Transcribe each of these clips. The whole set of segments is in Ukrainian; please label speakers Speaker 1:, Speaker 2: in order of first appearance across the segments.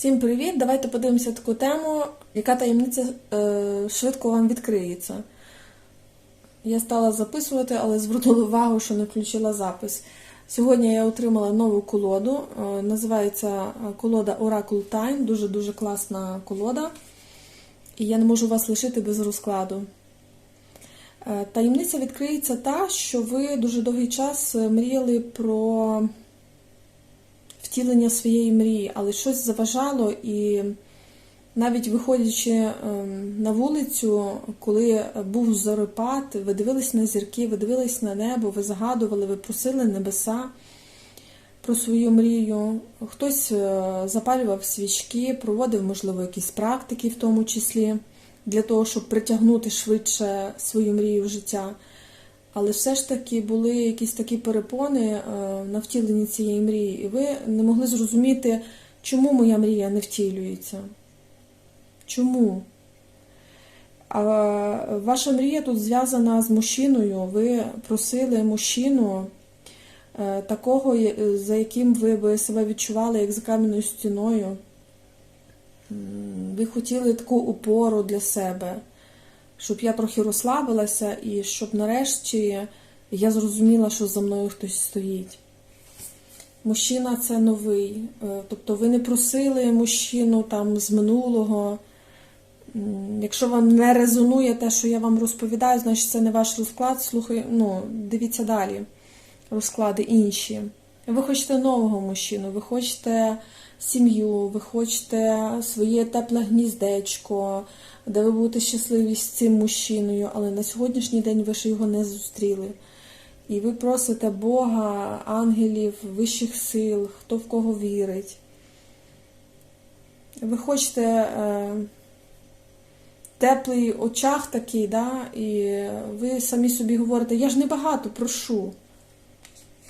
Speaker 1: Всім привіт! Давайте подивимося таку тему, яка таємниця е, швидко вам відкриється. Я стала записувати, але звернула увагу, що не включила запис. Сьогодні я отримала нову колоду. е, називається е, колода Oracle Time. Дуже-дуже класна колода. І я не можу вас лишити без розкладу. Е, Таємниця відкриється та, що ви дуже довгий час е, мріяли про втілення своєї мрії, але щось заважало, і навіть виходячи ем, на вулицю, коли був зорепад, ви дивились на зірки, ви дивились на небо, ви загадували, ви просили небеса про свою мрію. Хтось е, запалював свічки, проводив, можливо, якісь практики в тому числі, для того, щоб притягнути швидше свою мрію в життя. Але все ж таки були якісь такі перепони е, на втіленні цієї мрії, і ви не могли зрозуміти, чому моя мрія не втілюється. Чому? А ваша мрія тут зв'язана з мужчиною. Ви просили мужчину е, такого, за яким ви би себе відчували, як за кам'яною стіною. Ви хотіли таку опору для себе щоб я трохи розслабилася і щоб нарешті я зрозуміла, що за мною хтось стоїть. Мужчина це новий. Е, Тобто ви не просили мужчину там з минулого. Якщо вам не резонує те, що я вам розповідаю, значить це не ваш розклад. Слухай, ну, дивіться далі. Розклади інші. Ви хочете нового мужчину, ви хочете сім'ю, ви хочете своє тепле гніздечко, де ви будете щасливі з цим мужчиною, але на сьогоднішній день ви ще його не зустріли. І ви просите Бога, ангелів, вищих сил, хто в кого вірить. Ви хочете е, теплий очах такий, да? і ви самі собі говорите, я ж не багато прошу.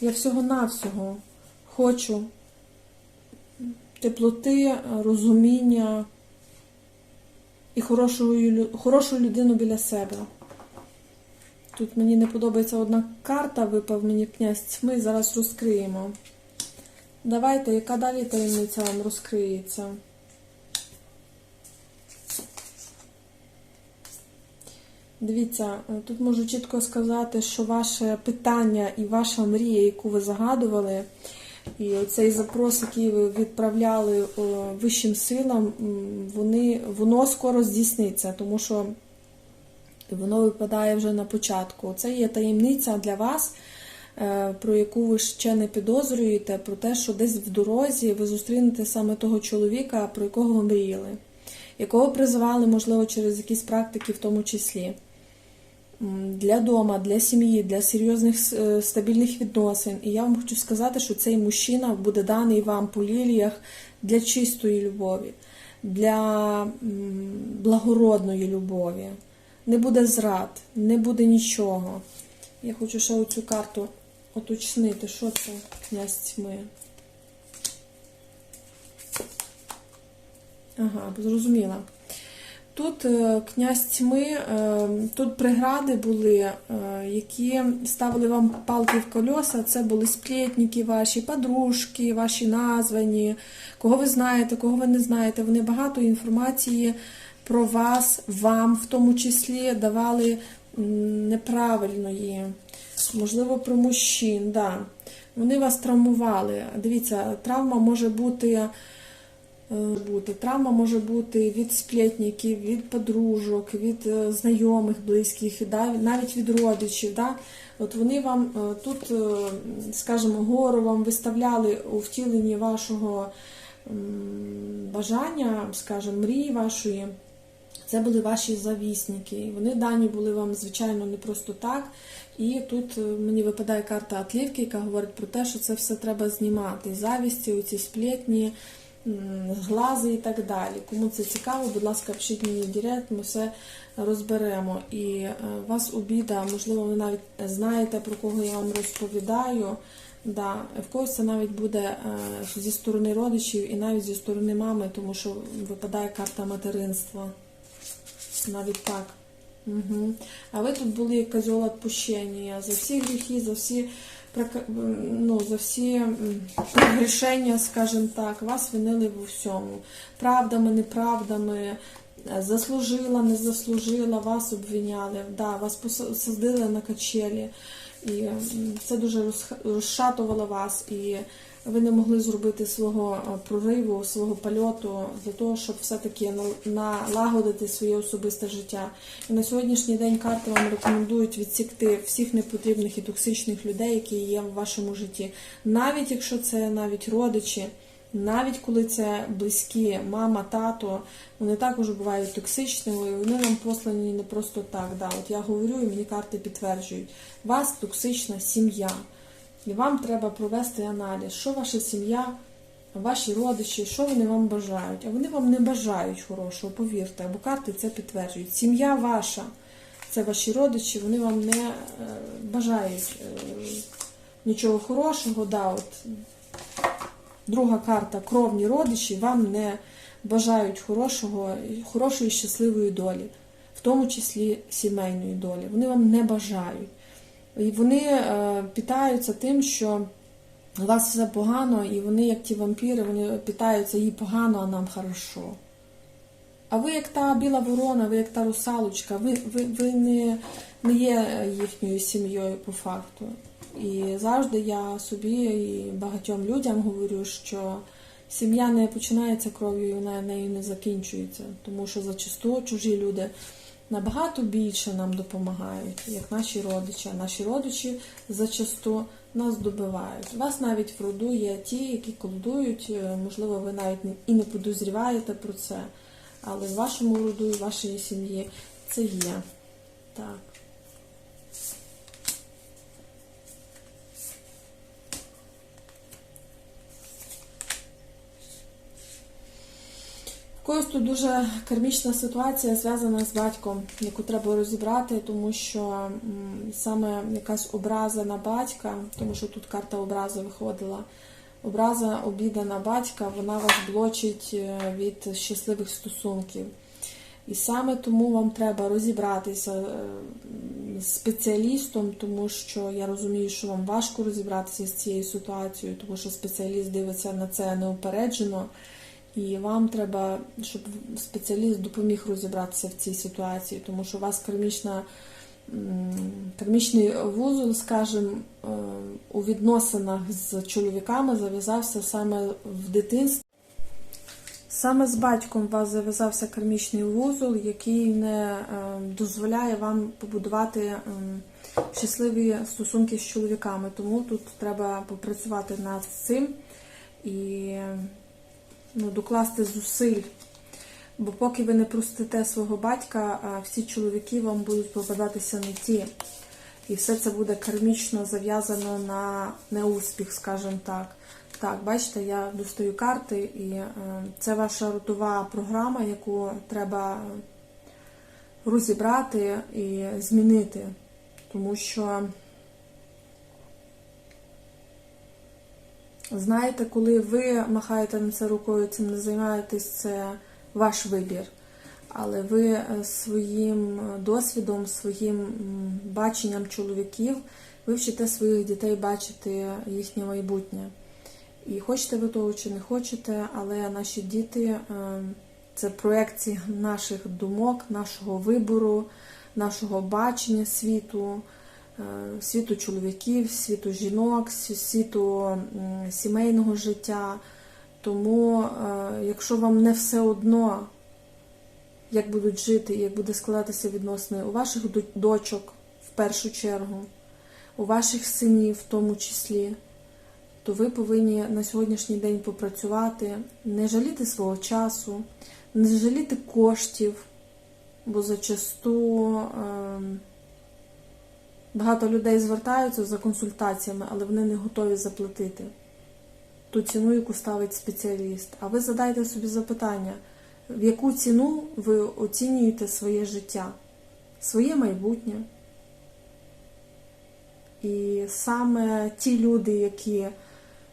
Speaker 1: Я всього-навсього хочу теплоти, розуміння і хорошу, хорошу людину біля себе. Тут мені не подобається одна карта, випав мені князь тьми, зараз розкриємо. Давайте, яка далі таємниця вам розкриється? Дивіться, тут можу чітко сказати, що ваше питання і ваша мрія, яку ви загадували, і цей запрос, який ви відправляли е, вищим силам, вони, воно скоро здійсниться, тому що воно випадає вже на початку. Це є таємниця для вас, е, про яку ви ще не підозрюєте, про те, що десь в дорозі ви зустрінете саме того чоловіка, про якого ви мріяли, якого призивали, можливо, через якісь практики в тому числі. Для дома, для сім'ї, для серйозних е, стабільних відносин. І я вам хочу сказати, що цей мужчина буде даний вам по ліліях для чистої любові, для благородної любові. Не буде зрад, не буде нічого. Я хочу ще оцю карту уточнити, що це князь тьми. Ага, зрозуміла. Тут е, князь тьми, е, тут прегради були, е, які ставили вам палки в колеса. Це були сплетники ваші, подружки, ваші названі, кого ви знаєте, кого ви не знаєте. Вони багато інформації про вас, вам в тому числі давали неправильної, можливо, про мужчин. Да. Вони вас травмували. Дивіться, травма може бути. Е, Бути. Травма може бути від сплетників, від подружок, від е, знайомих, близьких, навіть від родичів. От вони вам е, тут, скажімо, гору вам виставляли у втіленні вашого бажання, скажімо, мрії вашої. Це були ваші завісники. Вони дані були вам, звичайно, не просто так. І тут мені випадає карта Атлівки, яка говорить про те, що це все треба знімати. Завісті, оці сплетні, глази і так далі. Кому це цікаво, будь ласка, пишіть мені в директ, ми все розберемо. І е, вас обіда, можливо, ви навіть знаєте, про кого я вам розповідаю. Да, в когось це навіть буде е, зі сторони родичів і навіть зі сторони мами, тому що випадає карта материнства. Навіть так. Угу. А ви тут були козьол відпущення за всі гріхи, за всі ну, за всі рішення, скажімо так, вас винили в усьому. Правдами, неправдами, е, заслужила, не заслужила, вас обвиняли, да, вас посадили на качелі. І це дуже розшатувало вас. І ви не могли зробити свого е, прориву, свого польоту для того, щоб все-таки на- налагодити своє особисте життя. І на сьогоднішній день карти вам рекомендують відсікти всіх непотрібних і токсичних людей, які є в вашому житті. Навіть якщо це навіть родичі, навіть коли це близькі, мама, тато, вони також бувають токсичними, вони нам послані не просто так. Да, от я говорю, і мені карти підтверджують. Вас токсична сім'я. І вам треба провести аналіз, що ваша сім'я, ваші родичі, що вони вам бажають. А вони вам не бажають хорошого, повірте, бо карти це підтверджують. Сім'я ваша, це ваші родичі, вони вам не е, бажають е, нічого хорошого. Да, от. Друга карта кровні родичі вам не бажають хорошого, хорошої щасливої долі, в тому числі сімейної долі. Вони вам не бажають. І вони е, питаються тим, що у вас все погано, і вони, як ті вампіри, вони питаються їй погано, а нам хорошо. А ви як та біла ворона, ви як та русалочка, ви, ви, ви не, не є їхньою сім'єю по факту. І завжди я собі і багатьом людям говорю, що сім'я не починається кров'ю, і вона нею не закінчується. Тому що зачасту чужі люди набагато більше нам допомагають, як наші родичі. Наші родичі зачасту нас добивають. Вас навіть в роду є ті, які колдують, е, можливо, ви навіть і не подозріваєте про це, але в вашому роду і в вашій сім'ї це є. Так. В когось тут дуже кармічна ситуація зв'язана з батьком, яку треба розібрати, тому що саме якась образа на батька, тому що тут карта образи виходила. Образа обіда на батька, вона вас блочить е, від щасливих стосунків. І саме тому вам треба розібратися е, з спеціалістом, тому що я розумію, що вам важко розібратися з цією ситуацією, тому що спеціаліст дивиться на це неупереджено. І вам треба, щоб спеціаліст допоміг розібратися в цій ситуації, тому що у вас кармічна, кармічний вузол, скажімо, е, у відносинах з чоловіками зав'язався саме в дитинстві. Саме з батьком у вас зав'язався кармічний вузол, який не е, дозволяє вам побудувати щасливі стосунки з чоловіками. Тому тут треба попрацювати над цим і ну, докласти зусиль. Бо поки ви не простите свого батька, всі чоловіки вам будуть попадатися не ті. І все це буде кармічно зав'язано на неуспіх, скажімо так. Так, бачите, я достаю карти, і е, це ваша родова програма, яку треба розібрати і змінити. Тому що, знаєте, коли ви махаєте на це рукою, цим не займаєтесь, це ваш вибір. Але ви е, своїм досвідом, своїм баченням чоловіків, ви вчите своїх дітей бачити їхнє майбутнє. І хочете ви того чи не хочете, але наші діти е, це проекції наших думок, нашого вибору, нашого бачення світу, е, світу чоловіків, світу жінок, світу сімейного життя. Тому, е, якщо вам не все одно, як будуть жити як буде складатися відносини у ваших дочок в першу чергу, у ваших синів в тому числі, то ви повинні на сьогоднішній день попрацювати, не жаліти свого часу, не жаліти коштів, бо зачасту ем, багато людей звертаються за консультаціями, але вони не готові заплатити ту ціну, яку ставить спеціаліст. А ви задайте собі запитання, в яку ціну ви оцінюєте своє життя, своє майбутнє. І саме ті люди, які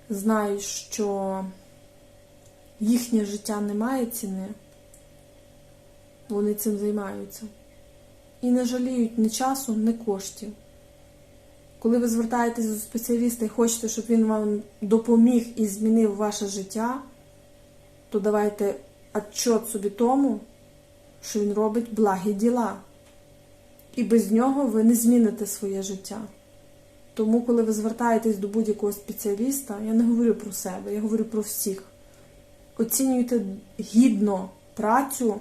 Speaker 1: знають, що їхнє життя не має ціни, вони цим займаються. І не жаліють ні часу, ні коштів. Коли ви звертаєтесь до спеціаліста і хочете, щоб він вам допоміг і змінив ваше життя, то давайте отчет собі тому, що він робить благі діла. І без нього ви не зміните своє життя. Тому, коли ви звертаєтесь до будь-якого спеціаліста, я не говорю про себе, я говорю про всіх. Оцінюйте гідно працю,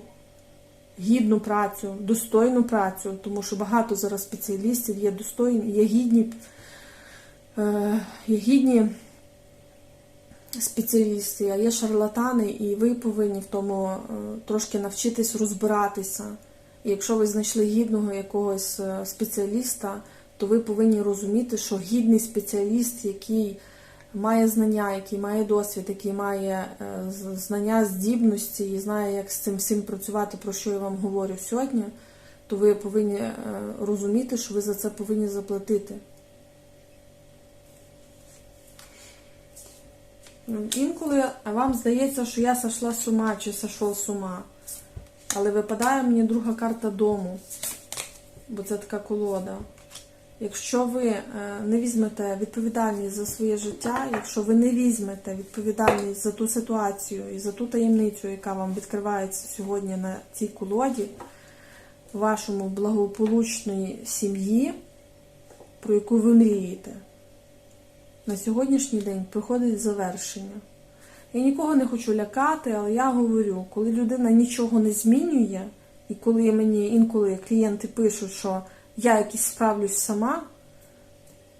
Speaker 1: гідну працю, достойну працю, тому що багато зараз спеціалістів є достойні, є гідні, е, є гідні спеціалісти, а є шарлатани, і ви повинні в тому е, трошки навчитись розбиратися. І якщо ви знайшли гідного якогось е, спеціаліста, то ви повинні розуміти, що гідний спеціаліст, який має знання, який має досвід, який має е, знання, здібності і знає, як з цим всім працювати, про що я вам говорю сьогодні, то ви повинні е, розуміти, що ви за це повинні заплатити. Інколи вам здається, що я сошла з ума чи сошов з ума. Але випадає мені друга карта дому, бо це така колода. Якщо ви е, не візьмете відповідальність за своє життя, якщо ви не візьмете відповідальність за ту ситуацію і за ту таємницю, яка вам відкривається сьогодні на цій колоді, вашому благополучної сім'ї, про яку ви мрієте, на сьогоднішній день приходить завершення. Я нікого не хочу лякати, але я говорю, коли людина нічого не змінює, і коли мені інколи клієнти пишуть, що я якось справлюсь сама,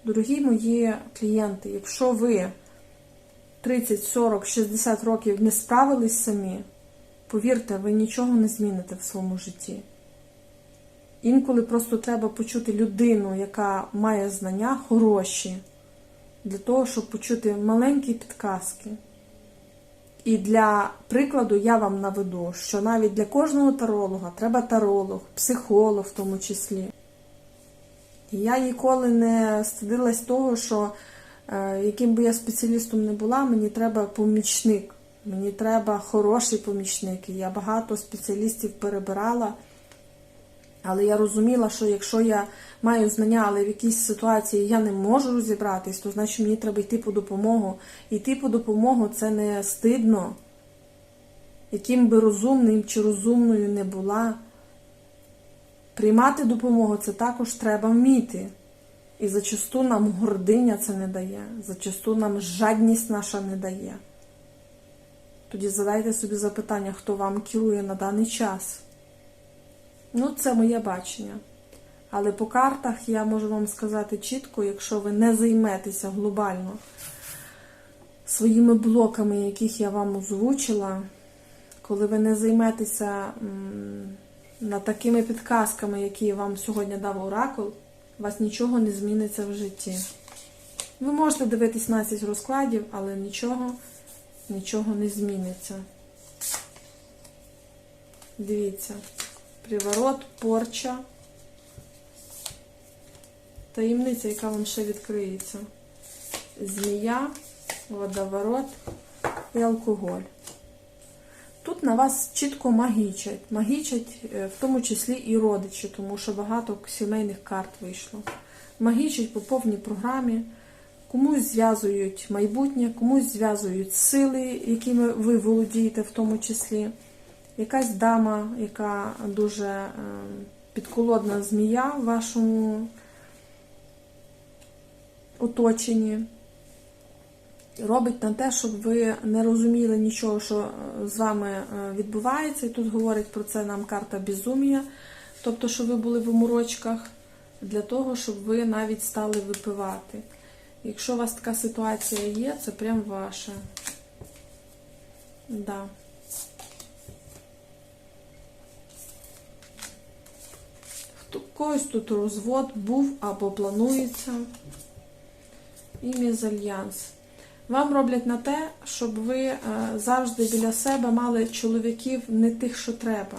Speaker 1: дорогі мої клієнти, якщо ви 30, 40, 60 років не справились самі, повірте, ви нічого не зміните в своєму житті. Інколи просто треба почути людину, яка має знання хороші, для того, щоб почути маленькі підказки. І для прикладу я вам наведу, що навіть для кожного таролога треба таролог, психолог в тому числі. Я ніколи не стидилась того, що е, яким би я спеціалістом не була, мені треба помічник. Мені треба хороший помічник. Я багато спеціалістів перебирала. Але я розуміла, що якщо я маю знання, але в якійсь ситуації я не можу розібратись, то значить мені треба йти по допомогу. Йти по допомогу це не стидно. Яким би розумним чи розумною не була, приймати допомогу це також треба вміти. І зачасту нам гординя це не дає, зачасту нам жадність наша не дає. Тоді задайте собі запитання, хто вам керує на даний час. Ну, це моє бачення. Але по картах я можу вам сказати чітко, якщо ви не займетеся глобально своїми блоками, яких я вам озвучила, коли ви не займетеся над такими підказками, які вам сьогодні дав оракул, у вас нічого не зміниться в житті. Ви можете дивитись 12 розкладів, але нічого, нічого не зміниться. Дивіться. Приворот, порча. Таємниця, яка вам ще відкриється. Змія, водоворот і алкоголь. Тут на вас чітко магічать. Магічать е, в тому числі і родичі, тому що багато сімейних карт вийшло. Магічать по повній програмі. Комусь зв'язують майбутнє, комусь зв'язують сили, якими ви володієте в тому числі якась дама, яка дуже е, підколодна змія в вашому оточенні, робить на те, щоб ви не розуміли нічого, що е, з вами е, відбувається. І тут говорить про це нам карта безумія, тобто, що ви були в оморочках, для того, щоб ви навіть стали випивати. Якщо у вас така ситуація є, це прям ваше. Да. Когось тут розвод був або планується. І мезальянс. Вам роблять на те, щоб ви е, завжди біля себе мали чоловіків не тих, що треба.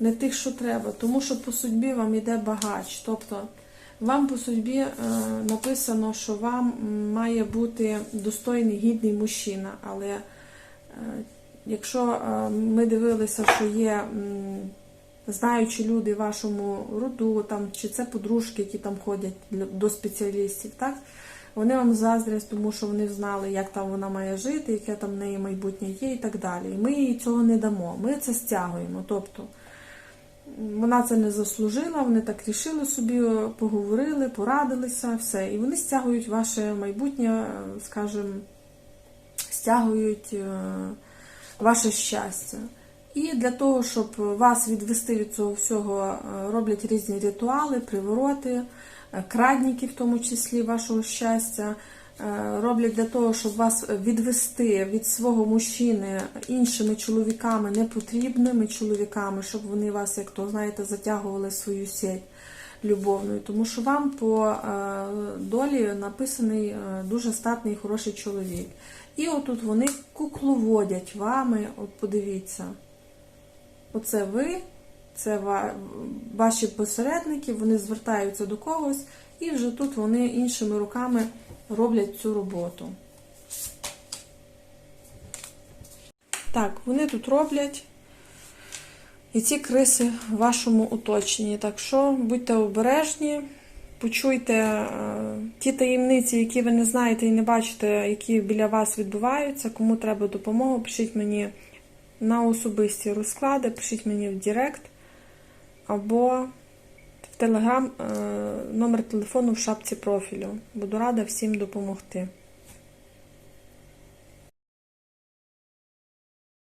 Speaker 1: Не тих, що треба, тому що по судьбі вам йде багач. Тобто вам по судьбі е, написано, що вам має бути достойний, гідний мужчина. Але е, якщо ми дивилися, що є м, знаючи люди вашому роду, там, чи це подружки, які там ходять до спеціалістів, так? Вони вам заздрять, тому що вони знали, як там вона має жити, яке там в неї майбутнє є і так далі. І ми їй цього не дамо. Ми це стягуємо. Тобто вона це не заслужила, вони так рішили собі, поговорили, порадилися, все. І вони стягують ваше майбутнє, скажімо, стягують е, ваше щастя. І для того, щоб вас відвести від цього всього, е, роблять різні ритуали, привороти, крадники, в тому числі вашого щастя. е, Роблять для того, щоб вас відвести від свого мужчини іншими чоловіками, непотрібними чоловіками, щоб вони вас, як то знаєте, затягували свою сеть любовною. Тому що вам по е, долі написаний е, дуже статний і хороший чоловік. І отут вони кукловодять вами, от подивіться. Оце ви, це ваші посередники, вони звертаються до когось, і вже тут вони іншими руками роблять цю роботу. Так, вони тут роблять. І ці криси в вашому оточенні. Так що будьте обережні, почуйте е, ті таємниці, які ви не знаєте і не бачите, які біля вас відбуваються. Кому треба допомога, пишіть мені на особисті розклади, пишіть мені в Директ або в Телеграм е, номер телефону в шапці профілю. Буду рада всім допомогти.